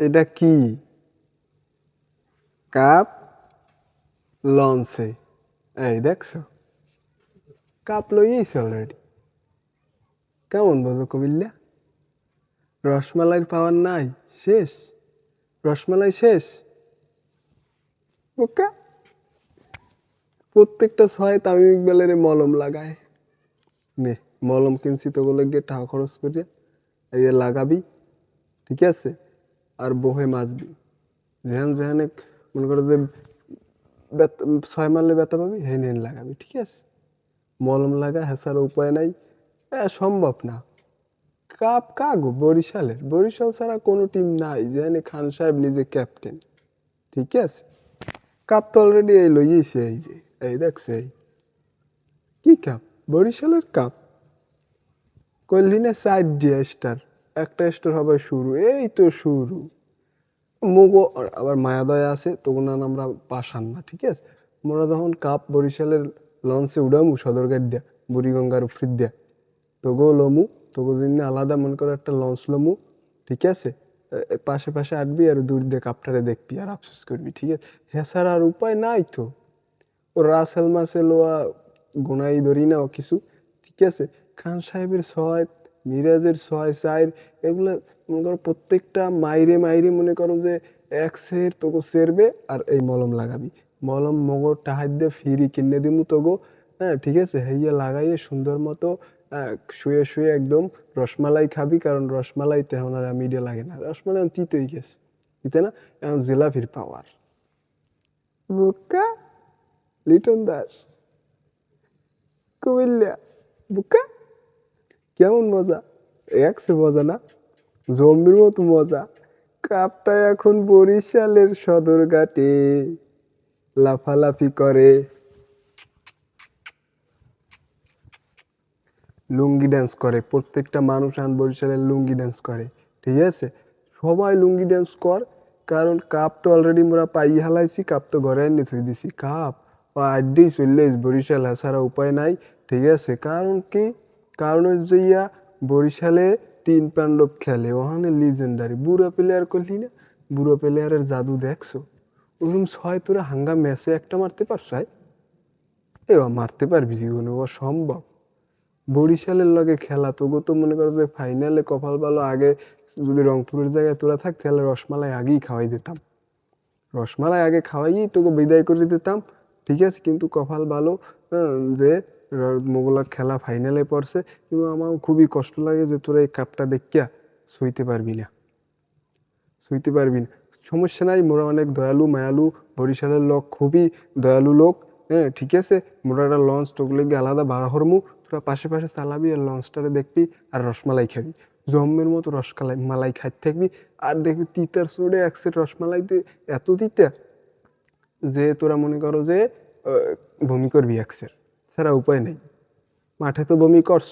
এটা কি? কাপ লঞ্চে। এই দেখছ? কাপ লইয়েছে অলরেডি কেমন বোঝো কবিল্লা রসমালাইয়ের পাওয়ার নাই, শেষ? রসমালাই শেষ? বোকা প্রত্যেকটা ছয় তামিম ইকবালের মলম লাগায়। নে, মলম কিনছি তো বলে গিয়ে টাকা খরচ করিয়া এই লাগাবি, ঠিক আছে? আর বহে মাজবি যেহান যেহানে মনে করো যে ছয় মারলে ব্যথা পাবি, হেন হেন লাগাবি, ঠিক আছে? মলম লাগা হেসার উপায় নাই। এ, সম্ভব না। কাপ কাগো, বরিশালের। বরিশাল ছাড়া কোনো টিম নাই যেখানে খান সাহেব নিজে ক্যাপ্টেন, ঠিক আছে? কাপ তো অলরেডি এই লইয়েছে এই যে, এই দেখছে, এই। কি কাপ? বরিশালের কাপ। কল্লিনে সাইড দিয়ে স্টার একটা স্টোর হবে শুরু, এই তো শুরু। মুগো, আবার মায়াদয় আছে তখন আমরা পাশান না, ঠিক আছে? মোরা যখন কাপ বরিশালের লঞ্চে উড়ামু সদরঘাট দিয়া, বুড়িগঙ্গার উপর দিয়া তোগো লমু তোগো দিন আলাদা মনে করো একটা লঞ্চ লমু, ঠিক আছে? পাশে পাশে আটবি আর দূর দিয়ে কাপটারে দেখবি আর আফসোস করবি, ঠিক আছে? হ্যাঁ আর উপায় নাই তো। ও রাসেল মাসেল, ও গোনাই ধরি না ও কিছু, ঠিক আছে? খান সাহেবের ছয় মিরাজের ছয় চার, এগুলো মনে করো প্রত্যেকটা মাইরে মাইরে মনে করো যে এক সের তোকে সেরবে আর এই মলম লাগাবি। মলম মগর টাহার দিয়ে ফিরি কিনে দিমু তোগো হ্যাঁ ঠিক আছে? হেইয়া লাগাইয়ে সুন্দর মতো শুয়ে শুয়ে একদম রসমালাই খাবি, কারণ রসমালাই তেমন আর মিডিয়া লাগে না। রসমালাই তিতই গেছে। দিতে না? এখন জিলাপির পাওয়ার বুকা, লিটন দাস। কুমিল্লা। বুকা। কেমন মজা? একশো মজা না? জম্বির মতো মজা। কাপটা এখন বরিশালের সদরঘাটে। লাফালাফি করে। লুঙ্গি ড্যান্স করে। প্রত্যেকটা মানুষ আন বরিশালের লুঙ্গি ড্যান্স করে। ঠিক আছে? সবাই লুঙ্গি ড্যান্স কর। কারণ কাপ তো অলরেডি মোরা পাই হালাইছি, কাপ তো ঘরে এনে থুই দিছি। কাপ? আড্ডি চললে বরিশাল ছাড়া উপায় নাই। ঠিক আছে? কারণ কি? কারণ হচ্ছে ইয়া, বরিশালে তিন পাণ্ডব খেলে, ওখানে লিজেন্ডারি বুড়ো প্লেয়ার করলি না? বুড়ো প্লেয়ারের জাদু দেখছ? ওরকম ছয় তোরা হাঙ্গা ম্যাচে একটা মারতে পারছ? এ মারতে পারবি জীবনে, ও সম্ভব। বরিশালের লগে খেলা তবু তো মনে করো যে ফাইনালে কপাল ভালো, আগে যদি রংপুরের জায়গায় তোরা থাক তাহলে রসমালাই আগেই খাওয়াই দিতাম। রসমালাই আগে খাওয়াই তোকে বিদায় করে দিতাম, ঠিক আছে? কিন্তু কপাল ভালো যে মোগলা খেলা ফাইনালে পড়ছে, কিন্তু আমার খুবই কষ্ট লাগে যে তোরা এই কাপটা দেখিয়া সইতে পারবি না। সইতে পারবি না। সমস্যা নাই, মোরা অনেক দয়ালু, মায়ালু, বরিশালের লোক, খুবই দয়ালু লোক হ্যাঁ ঠিক আছে? মোরা একটা লঞ্চ তোগুলো গিয়ে আলাদা ভাড়া হরমু, তোরা পাশে পাশে চালাবি আর লঞ্চটারে দেখবি আর রসমালাই খাবি। জম্মের মতো রসকালাই, মালাই খাইতে থাকবি আর দেখবি তিতার সোডে এক সেট রসমালাই দিয়ে এত তিতা যে তোরা মনে করো যে বমি করবি একসের ছাড়া উপায় নেই। মাঠে তো বমি করছ।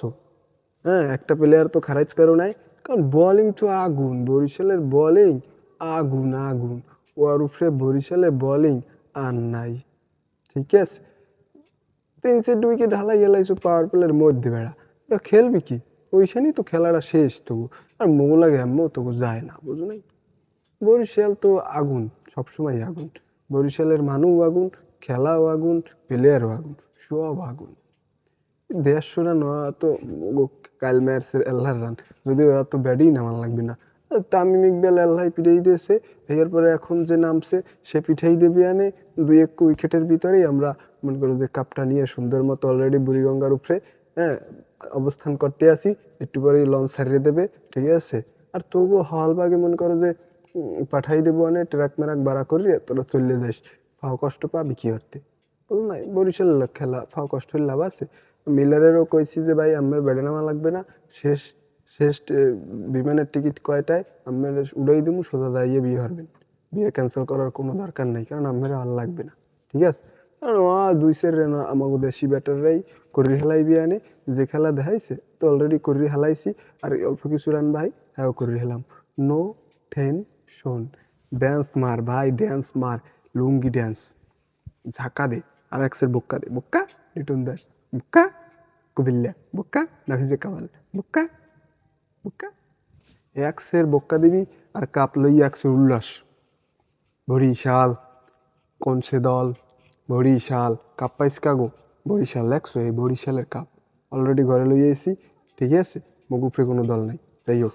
হ্যাঁ একটা প্লেয়ার তো খারাইতে পারো নাই। কারণ বোলিং তো আগুন, বরিশালের বোলিং আগুন আগুন। ওর উপরে বরিশালের বোলিং আর নাই। ঠিক আছে? তিন চারটে উইকেট ঢালাই গেলাইছো পাওয়ার প্লের মধ্যে বেড়া। ওরা খেলবি কি? ওইখানেই তো খেলাটা শেষ তবু। আর মোগলা গ্যামও তবু যায় না, বুঝো নাই? বরিশাল তো আগুন, সবসময় আগুন। বরিশালের মানুষ আগুন, খেলাও আগুন প্লেয়ারও আগুন। সব আগুন দেড়শোটা নয় তো কাল ম্যাচের আল্লাহর রান। যদি ওরা তো ব্যাটই নামান লাগবে না। তামিম ইকবাল আল্লাহ পিঠেই দিয়েছে, এর পরে এখন যে নামছে, সে পিঠেই দেবে আনে দুই এক উইকেটের ভিতরেই আমরা মনে করো যে কাপটা নিয়ে সুন্দর মতো অলরেডি বুড়িগঙ্গার উপরে হ্যাঁ অবস্থান করতে আসি একটু পরেই লঞ্চ হারিয়ে দেবে, ঠিক আছে? আর তবুও হলবাগে মনে করো যে পাঠাই দেবো অনেক ট্রাক মেরাক বাড়া করিয়ে তোরা চলে যাস। কষ্ট পাবি কি করতে? বরিশাল খেলা, ফাও কষ্ট হলে লাভ আছে। মিলারেরও কইছি যে, ভাই, আমার বেড়ে লাগবে না। শেষ শেষ বিমানের টিকিট কয়টায়? আমার উড়াই দিব সোজা দাঁড়িয়ে বিয়ে হারবেন। বিয়ে ক্যান্সেল করার কোনো দরকার নেই, কারণ আমার আর লাগবে না। ঠিক আছে? কারণ ও দুই সের আমাকে দেশি ব্যাটাররাই করি হেলাই বিয়ে আনে। যে খেলা দেখাইছে, তো অলরেডি করি হেলাইছি। আর অল্প কিছু রান, ভাই হ্যাঁ করি হেলাম। নো টেন শোন ড্যান্স মার, ভাই ড্যান্স মার। লুঙ্গি ড্যান্স ঝাঁকা দে। আর একসের বুক্কা দে বুক্কা, লিটন দাস। বুক্কা কুবিল্লা বুক্কা, নাফিজে কামাল। বুক্কা বুক্কা। একসের বক্কা দিবি আর কাপ লই একসের উল্লাস। বরিশাল, কনসে দল? বরিশাল। কাপ পাইস কাগো? বরিশাল দেখছ এই বরিশালের কাপ। অলরেডি ঘরে লইয়া এসি ঠিক আছে? মগুফে কোনো দল নাই। যাই হোক,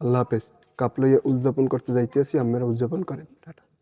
আল্লাহ হাফেজ। কাপ লইয়া উদযাপন করতে যাইতে আসি আমরা উদযাপন করেন। টাটা।